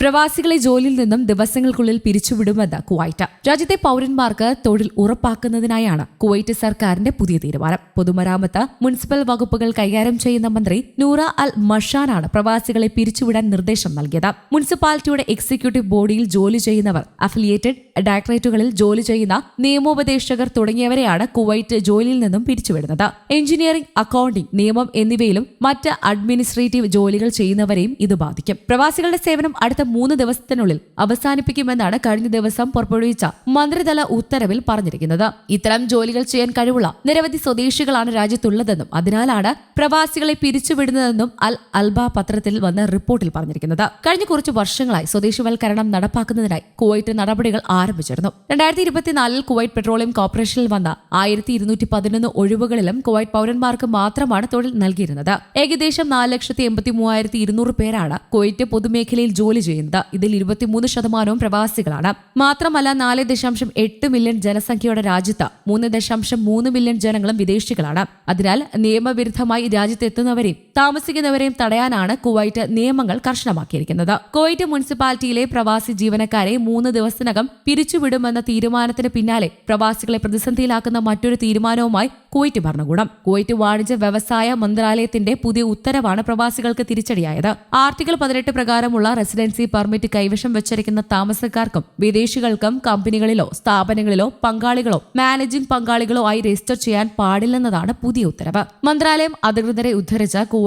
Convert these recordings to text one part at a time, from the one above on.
പ്രവാസികളെ ജോലിയിൽ നിന്നും ദിവസങ്ങൾക്കുള്ളിൽ പിരിച്ചുവിടുമെന്ന് കുവൈറ്റ്. രാജ്യത്തെ പൗരന്മാർക്ക് തൊഴിൽ ഉറപ്പാക്കുന്നതിനായാണ് കുവൈറ്റ് സർക്കാരിന്റെ പുതിയ തീരുമാനം. പൊതുമരാമത്ത് മുനിസിപ്പൽ വകുപ്പുകൾ കൈകാര്യം ചെയ്യുന്ന മന്ത്രി നൂറ അൽ മഷാനാണ് പ്രവാസികളെ പിരിച്ചുവിടാൻ നിർദ്ദേശം നൽകിയത്. മുനിസിപ്പാലിറ്റിയുടെ എക്സിക്യൂട്ടീവ് ബോഡിയിൽ ജോലി ചെയ്യുന്നവർ അഫിലിയേറ്റഡ് ഡയറക്ടറേറ്റുകളിൽ ജോലി ചെയ്യുന്ന നിയമോപദേശകർ തുടങ്ങിയവരെയാണ് കുവൈറ്റ് ജോലിയിൽ നിന്നും പിരിച്ചുവിടുന്നത്. എഞ്ചിനീയറിംഗ് അക്കൌണ്ടിംഗ് നിയമം എന്നിവയിലും മറ്റ് അഡ്മിനിസ്ട്രേറ്റീവ് ജോലികൾ ചെയ്യുന്നവരെയും ഇത് ബാധിക്കും. പ്രവാസികളുടെ സേവനം അടുത്ത മൂന്ന് ദിവസത്തിനുള്ളിൽ അവസാനിപ്പിക്കുമെന്നാണ് കഴിഞ്ഞ ദിവസം പുറപ്പെടുവിച്ച മന്ത്രിതല ഉത്തരവിൽ പറഞ്ഞിരിക്കുന്നത്. ഇത്തരം ജോലികൾ ചെയ്യാൻ കഴിവുള്ള നിരവധി സ്വദേശികളാണ് രാജ്യത്തുള്ളതെന്നും അതിനാലാണ് പ്രവാസികളെ പിരിച്ചുവിടുന്നതെന്നും അൽ അൽബ പത്രത്തിൽ വന്ന റിപ്പോർട്ടിൽ പറഞ്ഞിരിക്കുന്നത്. കഴിഞ്ഞ കുറച്ച് വർഷങ്ങളായി സ്വദേശിവൽക്കരണം നടപ്പാക്കുന്നതിനായി കുവൈറ്റ് നടപടികൾ ആരംഭിച്ചിരുന്നു. രണ്ടായിരത്തി ഇരുപത്തിനാലിൽ കുവൈറ്റ് പെട്രോളിയം കോർപ്പറേഷനിൽ വന്ന ആയിരത്തി ഇരുന്നൂറ്റി പതിനൊന്ന് ഒഴിവുകളിലും കുവൈറ്റ് പൗരന്മാർക്ക് മാത്രമാണ് തൊഴിൽ നൽകിയിരുന്നത്. ഏകദേശം നാല് ലക്ഷത്തി എൺപത്തി മൂവായിരത്തി ഇരുന്നൂറ് പേരാണ് കുവൈറ്റ് പൊതുമേഖലയിൽ ജോലി ചെയ്യുന്നത് ഇതിൽ ഇരുപത്തിമൂന്ന് ശതമാനവും പ്രവാസികളാണ്. മാത്രമല്ല നാല് ദശാംശം എട്ട് മില്യൺ ജനസംഖ്യയുടെ രാജ്യത്ത് മൂന്ന് ദശാംശം മൂന്ന് മില്യൺ ജനങ്ങളും വിദേശികളാണ്. അതിനാൽ നിയമവിരുദ്ധമായി രാജ്യത്തെത്തുന്നവരെയും താമസിക്കുന്നവരെയും തടയാനാണ് കുവൈറ്റ് നിയമങ്ങൾ കർശനമാക്കിയിരിക്കുന്നത്. കുവൈറ്റ് മുനിസിപ്പാലിറ്റിയിലെ പ്രവാസി ജീവനക്കാരെ മൂന്ന് ദിവസത്തിനകം പിരിച്ചുവിടുമെന്ന തീരുമാനത്തിന് പിന്നാലെ പ്രവാസികളെ പ്രതിസന്ധിയിലാക്കുന്ന മറ്റൊരു തീരുമാനവുമായി കുവൈറ്റ് ഭരണകൂടം. കുവൈറ്റ് വാണിജ്യ വ്യവസായ മന്ത്രാലയത്തിന്റെ പുതിയ ഉത്തരവാണ് പ്രവാസികൾക്ക് തിരിച്ചടിയായത്. ആർട്ടിക്കിൾ പതിനെട്ട് പ്രകാരമുള്ള റെസിഡൻസി പെർമിറ്റ് കൈവശം വെച്ചിരിക്കുന്ന താമസക്കാർക്കും വിദേശികൾക്കും കമ്പനികളിലോ സ്ഥാപനങ്ങളിലോ പങ്കാളികളോ മാനേജിംഗ് പങ്കാളികളോ ആയി രജിസ്റ്റർ ചെയ്യാൻ പാടില്ലെന്നതാണ് പുതിയ ഉത്തരവ്. മന്ത്രാലയം അധികൃതരെ ഉദ്ധരിച്ച കുവൈറ്റ്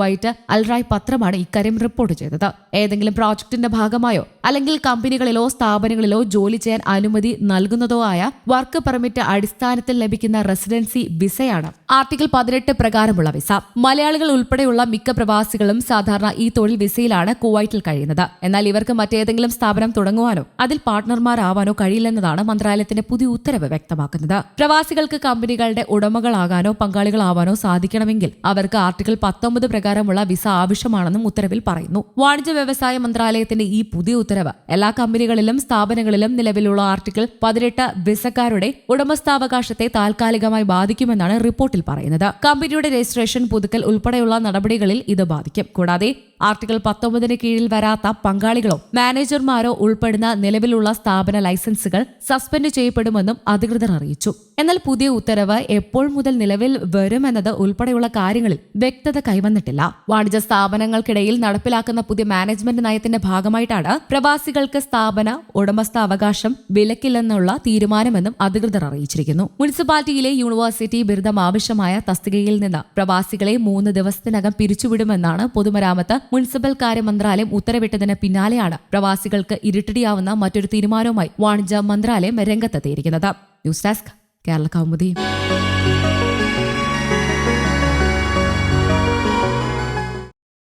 അൽറായ് പത്രമാണ് ഇക്കാര്യം റിപ്പോർട്ട് ചെയ്തത്. ഏതെങ്കിലും പ്രോജക്ടിന്റെ ഭാഗമായോ അല്ലെങ്കിൽ കമ്പനികളിലോ സ്ഥാപനങ്ങളിലോ ജോലി ചെയ്യാൻ അനുമതി നൽകുന്നതോ ആയ വർക്ക് പെർമിറ്റ് അടിസ്ഥാനത്തിൽ ലഭിക്കുന്ന റെസിഡൻസി വിസയാണ് ആർട്ടിക്കിൾ പതിനെട്ട് പ്രകാരമുള്ള വിസ മലയാളികൾ ഉൾപ്പെടെയുള്ള മിക്ക പ്രവാസികളും സാധാരണ ഈ തൊഴിൽ വിസയിലാണ് കുവൈറ്റിൽ കഴിയുന്നത്. എന്നാൽ ഇവർക്ക് മറ്റേതെങ്കിലും സ്ഥാപനം തുടങ്ങുവാനോ അതിൽ പാർട്ട്ണർമാരാവാനോ കഴിയില്ലെന്നതാണ് മന്ത്രാലയത്തിന്റെ പുതിയ ഉത്തരവ് വ്യക്തമാക്കുന്നത്. പ്രവാസികൾക്ക് കമ്പനികളുടെ ഉടമകളാകാനോ പങ്കാളികളാവാനോ സാധിക്കണമെങ്കിൽ അവർക്ക് ആർട്ടിക്കിൾ പത്തൊമ്പത് പ്രകാരമുള്ള വിസ ആവശ്യമാണെന്നും ഉത്തരവിൽ പറയുന്നു. വാണിജ്യ വ്യവസായ മന്ത്രാലയത്തിന്റെ ഈ പുതിയ ഉത്തരവ് എല്ലാ കമ്പനികളിലും സ്ഥാപനങ്ങളിലും നിലവിലുള്ള ആർട്ടിക്കിൾ പതിനെട്ട് വിസക്കാരുടെ ഉടമസ്ഥാവകാശത്തെ താൽക്കാലികമായി ബാധിക്കുമെന്നാണ് റിപ്പോർട്ടിൽ പറയുന്നത്. കമ്പനിയുടെ രജിസ്ട്രേഷൻ പുതുക്കൽ ഉൾപ്പെടെയുള്ള നടപടികളിൽ ഇത് ബാധിക്കും. കൂടാതെ ആർട്ടിക്കിൾ പത്തൊമ്പതിന് കീഴിൽ വരാത്ത പങ്കാളികളോ മാനേജർമാരോ ഉൾപ്പെടുന്ന നിലവിലുള്ള സ്ഥാപന ലൈസൻസുകൾ സസ്പെൻഡ് ചെയ്യപ്പെടുമെന്നും അധികൃതർ അറിയിച്ചു. എന്നാൽ പുതിയ ഉത്തരവ് എപ്പോൾ മുതൽ നിലവിൽ വരുമെന്നത് ഉൾപ്പെടെയുള്ള കാര്യങ്ങളിൽ വ്യക്തത കൈവന്നിട്ടില്ല. വാണിജ്യ സ്ഥാപനങ്ങൾക്കിടയിൽ നടപ്പിലാക്കുന്ന പുതിയ മാനേജ്മെന്റ് നയത്തിന്റെ ഭാഗമായിട്ടാണ് പ്രവാസികൾക്ക് സ്ഥാപന ഉടമസ്ഥാവകാശം വിലക്കില്ലെന്നുള്ള തീരുമാനമെന്നും അധികൃതർ അറിയിച്ചിരിക്കുന്നു. മുനിസിപ്പാലിറ്റിയിലെ യൂണിവേഴ്സിറ്റി ബിരുദം ആവശ്യമായ തസ്തികയിൽ നിന്ന് പ്രവാസികളെ മൂന്ന് ദിവസത്തിനകം പിരിച്ചുവിടുമെന്നാണ് പൊതുമരാമത്ത് മുനിസിപ്പൽ കാര്യ മന്ത്രാലയം ഉത്തരവിട്ടതിന് പിന്നാലെയാണ് പ്രവാസികൾക്ക് ഇരുട്ടടിയാവുന്ന മറ്റൊരു തീരുമാനവുമായി വാണിജ്യ മന്ത്രാലയം രംഗത്തെത്തിയിരിക്കുന്നത്. News desk Kerala Kaumudi.